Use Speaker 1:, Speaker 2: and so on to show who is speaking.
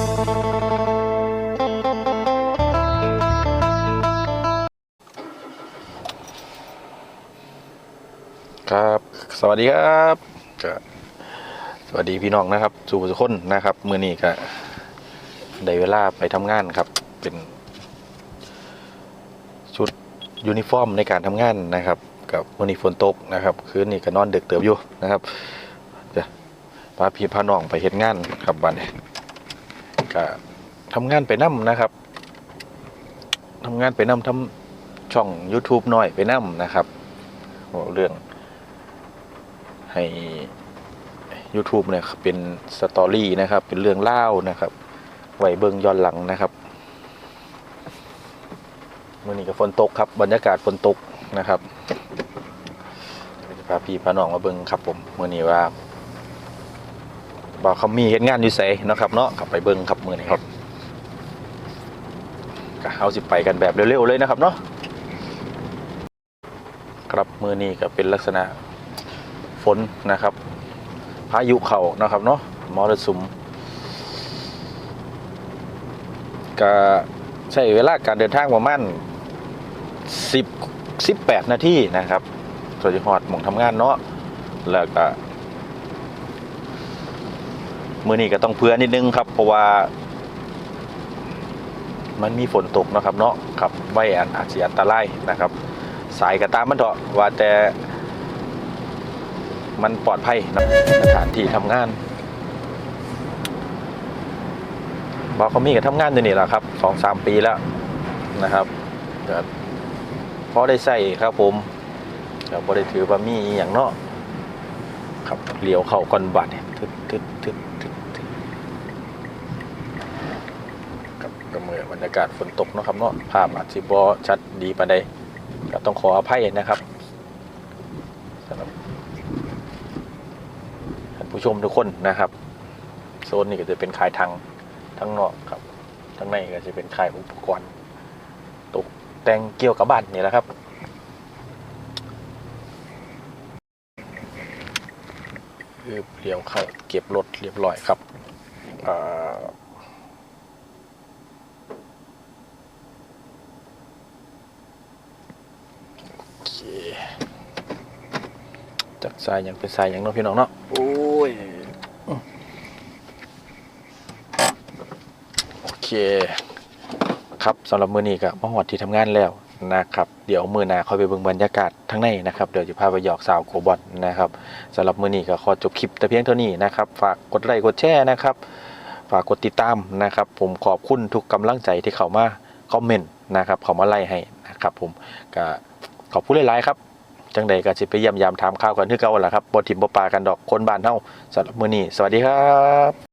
Speaker 1: ครับ สวัสดีครับก็สวัสดีพี่น้องนะครับ สู่สุคนนะครับ มือนี้ก็ได้เวลาไปทำงานครับ เป็น ชุดยูนิฟอร์มในการทำงานนะครับ กับมือนี้ฝนตกนะครับ คืนนี้ก็นอนเดึกเติบอยู่นะครับจะพาพี่พาน้องไปเห็นงานครับวันนี้ ก็ทำงานไปนํนะครับทำงานไปนํทำช่อง YouTube น้อยไปนํนะครับเรื่องให้ YouTube เนี่ยเป็นสตอรี่นะครับ เป็นเรื่องเล่านะครับไหวเบิงย้อนหลังนะครับมื่อนี้ก็ฝนตกครับ บรรยากาศฝนตกนะครับจะพาพี่พาน้องมาเบิงครับผมมื่อนี้ว่า บอกเขามีเห็นงานอยู่ไสเนะครับเนาะกลับไปเบิ่งครับมือนี้ครับก็เอาสิไปกันแบบเร็วๆเลยนะครับเนาะครับมือนี้ก็เป็นลักษณะฝนนะครับพายุเข่านะครับเนาะมรสุมก็ใช้เวลาการเดินทางประมาณ10 18 นาทีนะครับสวัสดีฮอดหมองทำงานเนาะแล้วก็ มือนี้ก็ต้องเพื่อนิดนึงครับ เพราะว่า มันมีฝนตกนะครับ เนาะครับไว้อันอาจจะอันตรายนะครับ สายก็ตามมันเถอะว่าแต่มันปลอดภัยนะสถานที่ทำงานบอกเขามีกับทำงานอยู่นี่แหละครับสองสามปีแล้วนะครับพอได้ใส่ครับผมแต่พอได้ถือว่ามีอย่างเนาะครับเหลียวเข่าก่อนบัดเนี่ยทึดทึดทึดทึดทึด กับกระเมื่อบรรยากาศฝนตกเนาะครับเนาะภาพอาจจะบอชัดดีปานใดก็ต้องขออภัยนะครับสำหรับท่านผู้ชมทุกคนนะครับโซนนี้ก็จะเป็นขายทางทั้งนอกครับทั้งในก็จะเป็นขายอุปกรณ์ตกแต่งเกี่ยวกับบ้านนี่แหละครับเลี้ยวเข้าเก็บรถเรียบร้อยครับอ่าโอเค จากสายอย่างเป็นสายอย่างเนาะพี่น้องเนาะโอ้ยโอเคครับสำหรับมือนี้ก็มาหอดที่ทำงานแล้วนะครับเดี๋ยวมือหน้าค่อยไปเบิ่งบรรยากาศทั้งในนะครับเดี๋ยวจะพาไปหยอกสาวโกบอลนะครับสำหรับมือนี้ก็ขอจบคลิปแต่เพียงเท่านี้นะครับฝากกดไลค์กดแชร์นะครับ ฝากกดติดตามนะครับ ผมขอบคุณทุกกำลังใจที่เข้ามาคอมเมนต์นะครับเขามาไล่ให้นะครับผมก็ ขอบคุณหลายๆครับจังใดก็สิไปเยี่ยมยามถามข่าวกันที่เก่าแหละครับบทถิ่มบ่ปากันดอกคนบ้านเท่าสำหรับมือนี้สวัสดีครับ